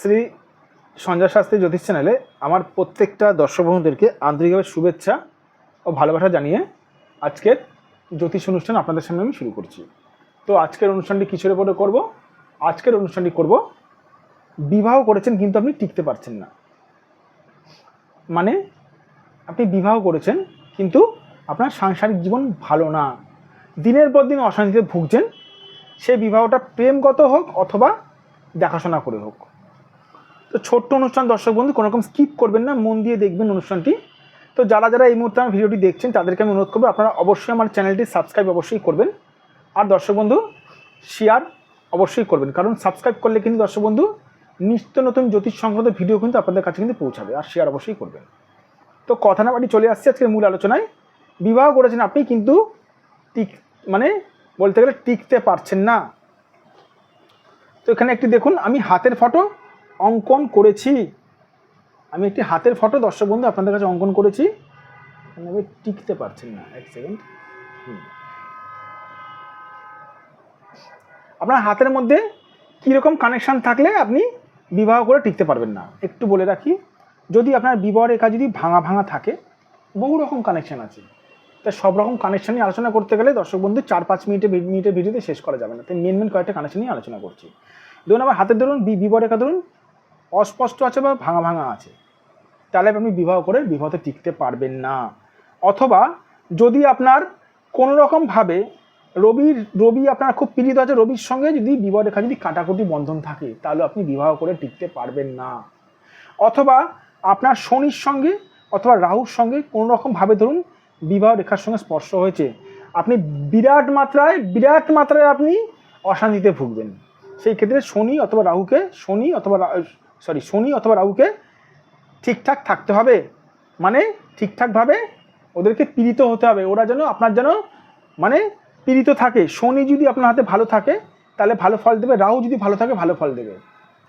শ্রী সঞ্জয় শাস্ত্রী জ্যোতিষ চ্যানেলে আমার প্রত্যেকটা দর্শক বন্ধুদেরকে আন্তরিকভাবে শুভেচ্ছা ও ভালোবাসা জানিয়ে আজকের জ্যোতিষ অনুষ্ঠান আপনাদের সামনে আমি শুরু করছি। তো আজকের অনুষ্ঠানটি কিসের উপরে করব? আজকের অনুষ্ঠানটি করব, বিবাহ করেছেন কিন্তু আপনি টিকতে পারছেন না। মানে আপনি বিবাহ করেছেন কিন্তু আপনার সাংসারিক জীবন ভালো না। দিনের পর দিন অশান্তিতে ভুগছেন, সেই বিবাহটা প্রেমগত হোক অথবা দেখাশোনা করে হোক। তো ছোট্ট অনুষ্ঠান, দর্শক বন্ধু কোনো রকম স্কিপ করবেন না, মন দিয়ে দেখবেন অনুষ্ঠানটি। তো যারা যারা এই মুহূর্তে আমার ভিডিওটি দেখছেন, তাদেরকে আমি অনুরোধ করব, আপনারা অবশ্যই আমার চ্যানেলটি সাবস্ক্রাইব অবশ্যই করবেন। আর দর্শক বন্ধু শেয়ার অবশ্যই করবেন, কারণ সাবস্ক্রাইব করলে কিন্তু দর্শক বন্ধু, নিত্য নতুন জ্যোতিষ সংক্রান্ত ভিডিও কিন্তু আপনাদের কাছে কিন্তু পৌঁছাবে, আর শেয়ার অবশ্যই করবেন। তো কথা না বাড়ি চলে আসছে আজকের মূল আলোচনায়। বিবাহ করেছেন আপনি, কিন্তু টিক মানে বলতে গেলে টিকতে পারছেন না। তো এখানে একটি দেখুন, আমি হাতের ফটো অঙ্কন করেছি। আমি একটি হাতের ফটো দর্শক বন্ধু, আপনাদের কাছে অঙ্কন করেছি। আমি টিকতে পারছেন না। এক সেকেন্ড আপনার হাতের মধ্যে কীরকম কানেকশান থাকলে আপনি বিবাহ করে টিকতে পারবেন না? একটু বলে রাখি, যদি আপনার বিবাহ রেখা যদি ভাঙা ভাঙা থাকে, বহু রকম কানেকশান আছে। তা সব রকম কানেকশান নিয়ে আলোচনা করতে গেলে, দর্শক বন্ধু, চার পাঁচ মিনিটে মিনিটের ভিডিওতে শেষ করা যাবে না। তাই মেন মেন কয়েকটা কানেকশান নিয়ে আলোচনা করছি। ধরুন, আমার হাতের, ধরুন, বি- বিবাহ রেখা ধরুন অস্পষ্ট আছে বা ভাঙা ভাঙা আছে, তাহলে আপনি বিবাহ করে বিবাহতে টিকতে পারবেন না। অথবা যদি আপনার কোনো রকমভাবে রবির, রবি আপনার খুব পীড়িত আছে, রবির সঙ্গে যদি বিবাহ রেখা, যদি কাটাকুটি বন্ধন থাকে, তাহলে আপনি বিবাহ করে টিকতে পারবেন না। অথবা আপনার শনির সঙ্গে অথবা রাহুর সঙ্গে কোনো রকমভাবে ধরুন বিবাহ রেখার সঙ্গে স্পর্শ হয়েছে, আপনি বিরাট মাত্রায় বিরাট মাত্রায় আপনি অশান্তিতে ভুগবেন। সেই ক্ষেত্রে শনি অথবা রাহুকে, শনি অথবা সরি, শনি অথবা রাহুকে ঠিকঠাক থাকতে হবে। মানে ঠিকঠাকভাবে ওদেরকে পীড়িত হতে হবে। ওরা যেন, আপনার যেন মানে পীড়িত থাকে। শনি যদি আপনার হাতে ভালো থাকে, তাহলে ভালো ফল দেবে। রাহু যদি ভালো থাকে, ভালো ফল দেবে।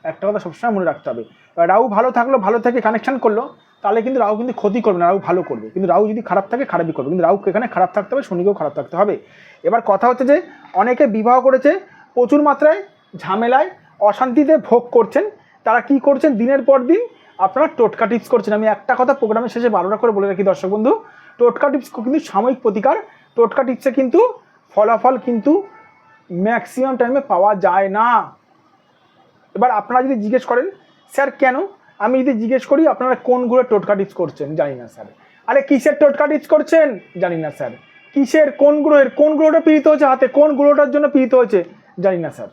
একটা কথা সবসময় মনে রাখতে হবে। রাহু ভালো থাকল, ভালো থেকে কানেকশান করল, তাহলে কিন্তু রাহু কিন্তু ক্ষতি করবে না। রাহু ভালো করবে। কিন্তু রাহু যদি খারাপ থাকে, খারাপই করবে। কিন্তু রাহু এখানে খারাপ থাকতে হবে, শনিকেও খারাপ থাকতে হবে। এবার কথা হচ্ছে যে, অনেকে বিবাহ করেছে, প্রচুর মাত্রায় ঝামেলায়, অশান্তিতে ভোগ করছেন। তারা কি করছেন? দিনের পর দিন আপনারা টোটকা টিপস করছেন। আমি একটা কথা প্রোগ্রামের শেষে বারোটা করে বলে রাখি দর্শক বন্ধু, টোটকা টিপস কিন্তু সাময়িক প্রতিকার। টোটকা টিপসে কিন্তু ফলাফল কিন্তু ম্যাক্সিমাম টাইমে পাওয়া যায় না। এবার আপনারা যদি জিজ্ঞেস করেন, স্যার, কেন? আমি যদি জিজ্ঞেস করি, আপনারা কোন গ্রহে টোটকা টিপস করছেন? জানি না, স্যার। আরে, কিসের টোটকা টিপস করছেন? জানি না, স্যার। কিসের, কোন গ্রহের, কোন গ্রহটা পীড়িত হয়েছে হাতে? কোন গ্রহটার জন্য পীড়িত হয়েছে? জানি না, স্যার।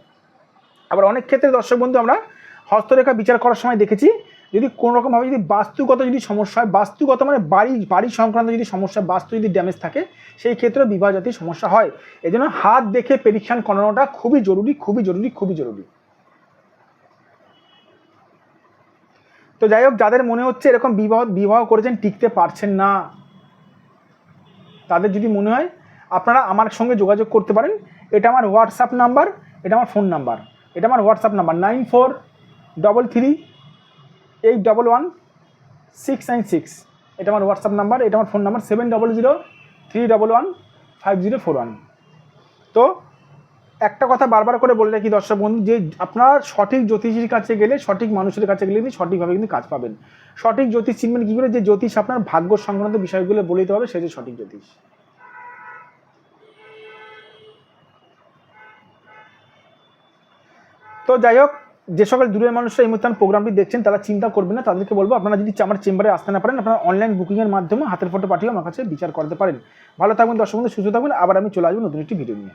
আবার অনেক ক্ষেত্রে দর্শক বন্ধু, আমরা হস্তরেখা বিচার করার সময় দেখেছি, যদি কোনো রকমভাবে যদি বাস্তুগত যদি সমস্যা হয়, বাস্তুগত মানে বাড়ি বাড়ি সংক্রান্ত যদি সমস্যা, বাস্তু যদি ড্যামেজ থাকে, সেই ক্ষেত্রে বিবাহ জাতীয় সমস্যা হয়। এই জন্য হাত দেখে পেরিক্ষান করানোটা খুবই জরুরি খুবই জরুরি খুবই জরুরি। তো যাই হোক, যাদের মনে হচ্ছে এরকম বিবাহ বিবাহ করেছেন, টিকতে পারছেন না, তাদের যদি মনে হয়, আপনারা আমার সঙ্গে যোগাযোগ করতে পারেন। এটা আমার হোয়াটসঅ্যাপ নাম্বার এটা আমার ফোন নাম্বার এটা আমার WhatsApp number nine four double three eight double one six nine six এটা আমার হোয়াটসঅ্যাপ নাম্বার এটা আমার phone number seven double zero three double one five zero four one তো একটা কথা বারবার করে বলে রাখি দর্শক বন্ধু, যে আপনার সঠিক জ্যোতিষীর কাছে গেলে, সঠিক মানুষের কাছে গেলে কিন্তু সঠিকভাবে কিন্তু কাজ পাবেন। সঠিক জ্যোতিষ চিনবেন কী করে? যে জ্যোতিষ আপনার ভাগ্য সংক্রান্ত বিষয়গুলো বলে দিতে হবে সেই যে সঠিক জ্যোতিষ। তো যাই হোক যে সকল দূরের মানুষরা এই মুহূর্তে প্রোগ্রামটি দেখছেন, তারা চিন্তা করবেন না। তাদেরকে বলব, আপনারা যদি আমার চেম্বারে আসতে না পারেন, আপনারা অনলাইন বুকিংয়ের মাধ্যমে হাতের ফটো পাঠিয়ে আমার কাছে বিচার করতে পারেন। ভালো থাকবেন দর্শক বন্ধু, সুস্থ থাকবেন আবার আমি চলে আসব নতুন একটি ভিডিও নিয়ে।